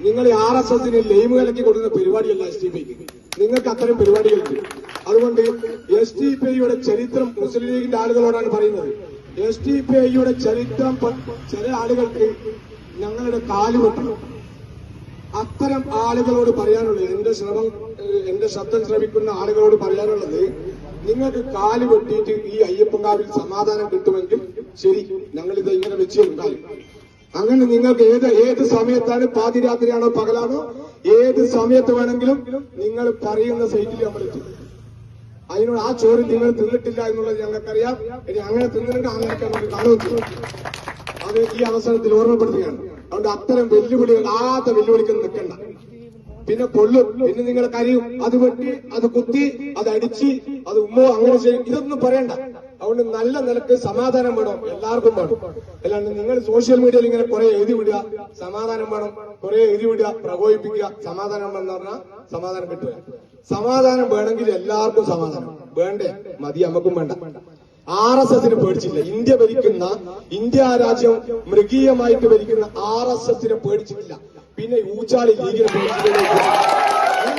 നിങ്ങൾ R S എസിന് live കലക്കി കൊടുക്കുന്ന പരിപാടിയല്ല എസ് ടി പിക്ക് നിങ്ങൾക്ക് അത്തരം പരിപാടികളുണ്ട്. അതുകൊണ്ട് എസ് ടി പി ഐയുടെ ചരിത്രം മുസ്ലിം ലീഗിന്റെ ആളുകളോടാണ് പറയുന്നത്. എസ് ടി പി ഐയുടെ ചരിത്രം ചില ആളുകൾക്ക് ഞങ്ങളുടെ കാലുവെട്ടണം അത്തരം ആളുകളോട് പറയാനുള്ളത് എന്റെ ശ്രമം എന്റെ ശബ്ദം ശ്രമിക്കുന്ന ആളുകളോട് പറയാനുള്ളത് നിങ്ങൾക്ക് കാൽ വെട്ടിയിട്ട് ഈ അയ്യപ്പങ്കാവിൽ സമാധാനം കിട്ടുമെങ്കിൽ ശരി ഞങ്ങൾ ഇത് ഇങ്ങനെ വെച്ച് ഉണ്ടായി അങ്ങനെ നിങ്ങൾക്ക് ഏത് ഏത് സമയത്താണ് പാതിരാത്രിയാണോ പകലാണോ ഏത് സമയത്ത് വേണമെങ്കിലും നിങ്ങൾ പറയുന്ന സൈറ്റിൽ നമ്മൾ എത്തും. അതിനോട് ആ ചോറ് നിങ്ങൾ തിന്നിട്ടില്ല എന്നുള്ളത് ഞങ്ങൾക്കറിയാം. ഇനി അങ്ങനെ തിന്നിട്ട് അങ്ങനെ കാണുകയും അത് ഈ അവസരത്തിൽ ഓർമ്മപ്പെടുത്തുകയാണ്. അതുകൊണ്ട് അത്തരം വെല്ലുവിളികൾ ആകാത്ത വെല്ലുവിളിക്ക് നിൽക്കണ്ട. പിന്നെ പൊള്ളും പിന്നെ നിങ്ങൾ കരയും. അത് വെട്ടി അത് കുത്തി അത് അടിച്ച് അത് ഉമ്മോ അങ്ങനെ ചെയ്യും. ഇതൊന്നും പറയണ്ട. അതുകൊണ്ട് നല്ല നിലയ്ക്ക് സമാധാനം വേണം. എല്ലാവർക്കും വേണം. അല്ലാണ്ട് നിങ്ങൾ സോഷ്യൽ മീഡിയയിൽ ഇങ്ങനെ കുറെ എഴുതി വിടുക സമാധാനം വേണം. കുറെ എഴുതി വിടുക പ്രകോപിപ്പിക്കുക സമാധാനം എന്ന് പറഞ്ഞാൽ സമാധാനം കിട്ടുക. സമാധാനം വേണമെങ്കിൽ എല്ലാവർക്കും സമാധാനം. വേണ്ടേ? മതി നമുക്കും വേണ്ട. ആർ എസ് എസിന് പേടിച്ചില്ല. ഇന്ത്യ ഭരിക്കുന്ന ഇന്ത്യ രാജ്യം മൃഗീയമായിട്ട് ഭരിക്കുന്ന ആർ എസ് എസിനെ പേടിച്ചിട്ടില്ല. പിന്നെ ഊച്ചാളി ലീഗിനെ പേടിച്ചിട്ടില്ല.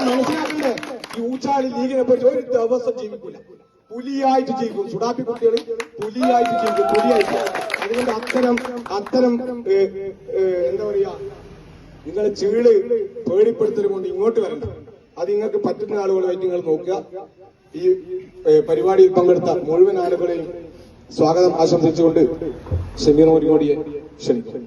മനസ്സിലാക്കണ്ടേ? ഈ ഊച്ചാളി ലീഗിനെ പേടിച്ച് ഒരു ദിവസം ജീവിക്കൂല. പുലിയായിട്ട് ജീവിക്കും സുഡാപ്പി കുട്ടികൾ പുലിയായിട്ട് ജീവിക്കും പുലിയായിട്ട്. അതുകൊണ്ട് അത്തരം അത്തരം എന്താ പറയാ നിങ്ങളെ ചീൾ പേടിപ്പെടുത്തലും കൊണ്ട് ഇങ്ങോട്ട് വരണ്ട. അത് നിങ്ങൾക്ക് പറ്റുന്ന ആളുകളുമായിട്ട് നിങ്ങൾ നോക്കുക. ഈ പരിപാടിയിൽ പങ്കെടുത്ത മുഴുവൻ ആളുകളെയും സ്വാഗതം ആശംസിച്ചുകൊണ്ട് ഷമീർ മോരിനോടിയെ ക്ഷണിക്കും